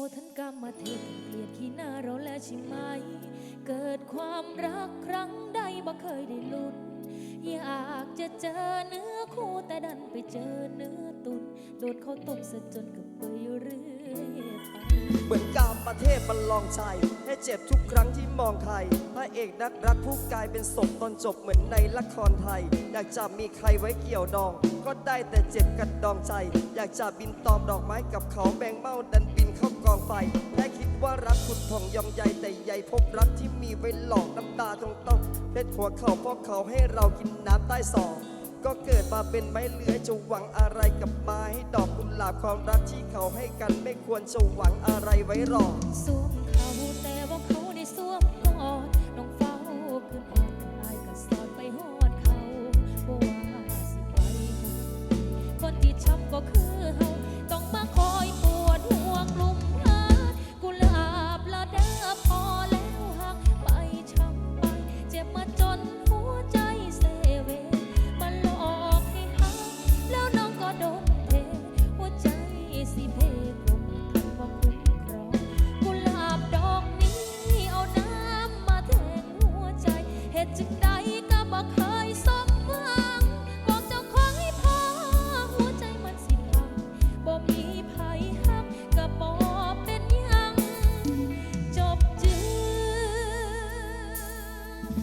มาเทศเกลียดขี้หน้าเราแล้วใช่ไหม เกิดความรักครั้งใดบ่เคยได้ลุ้นอยากจะเจอเนื้อคู่แต่ดันไปเจอเนื้อตุนโดนเขาตบซะจนกับเปอยเรื่อยไปเหมือนกามประเทศมันลองใจให้เจ็บทุกครั้งที่มองใครพระเอกนักรักผู้กลายเป็นศพตอนจบเหมือนในละครไทย อยากจะมีใครไว้เกี่ยวดอง ก็ได้แต่เจ็บกันดองใจ อยากจะบินตอมดอกไม้กับเขาแบงเมาดัน ไฟแค่คิดว่ารักขุดทองยำใยแต่ใหญ่พบรักที่มีไว้หลอกน้ำตาตรงต้องเพชรหัวเข่าพราะเขาให้เรากินน้ำใต้ศอกก็เกิดมาเป็นไม้เลื้อยจะหวังอะไรกับไม้ดอกกุหลาบความรักที่เขาให้กันไม่ควรจะหวังอะไรไว้หรอก สวมเขาแต่ว่าเขาได้สวมกอดน้องเฝ้าขึ้นออก สิเพกลมทันบ่คุ้มครองกุหลาบดอกนี้เอาน้ำมาแทงหัวใจเหตุจึงใดก็บ่เคยสมหวังบอกเจ้าของให้พอหัวใจมันสิพังบ่มีไผฮักก็บ่เป็นหยังจบจือ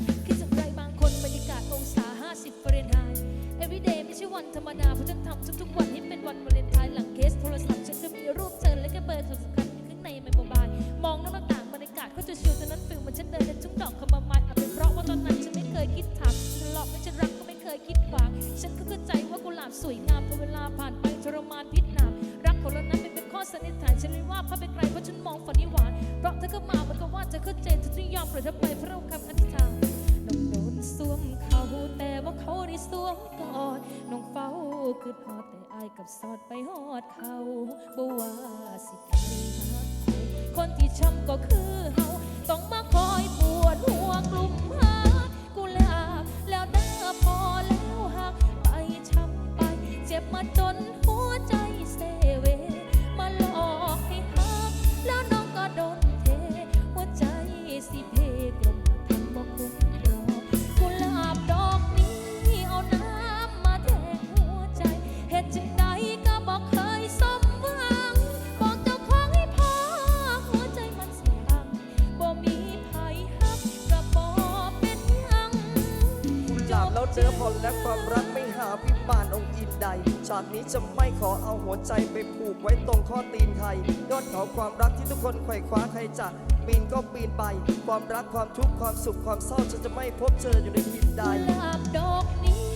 คิด คิดถามฉันหลอกไม่ฉันรักก็ไม่เคยคิดขวางฉันก็เข้าใจว่ากุหลาบสวยงามพอเวลาผ่านไปทรมานพิษหนามรักของเรานั้นเป็นข้อสันนิษฐานฉันเลยว่าพาไปไกลเพราะฉันมองฝันนิหวานเพราะเธอเข้ามาเหมือนกับว่าเธอเข้าใจเธอจึงยอมปล่อยเธอไปเพราะเราคำอธิษฐานน้องโดนสวมเขาแต่ว่าเขาได้สวมกอดน้องเฝ้าคือพอแต่อายกับสอดไปหอดเขาบ่ว่าสิใครหักใครคนที่ช้ำก็คือเฮาต้อง หัวใจเซเว มาหลอกให้หัก แล้วน้องก็โดนเท หัวใจสิเพกลมทันบ่คุ้มรอกุหลาบดอกนี้เอาน้ำมาแทงหัวใจเหตุจึงใดก็บอกเคยสมหวัง บอกเจ้าของให้พอหัวใจมันสิพังบ่มีไผฮักก็บ่เป็นหยัง กุหลาบแล้วเนื้อพอและความรักไม่หาพิมานองค์อินใด จากนี้จะไม่ขอเอาหัวใจไปผูกไว้ตรงข้อตีนใครยอดเขาความรักที่ทุกคนไขว่คว้าใครจะปีนก็ปีนไป ความรักความทุกข์ความสุขความเศร้าฉันจะไม่พบเจออยู่ในทินใดลาบดอกนี้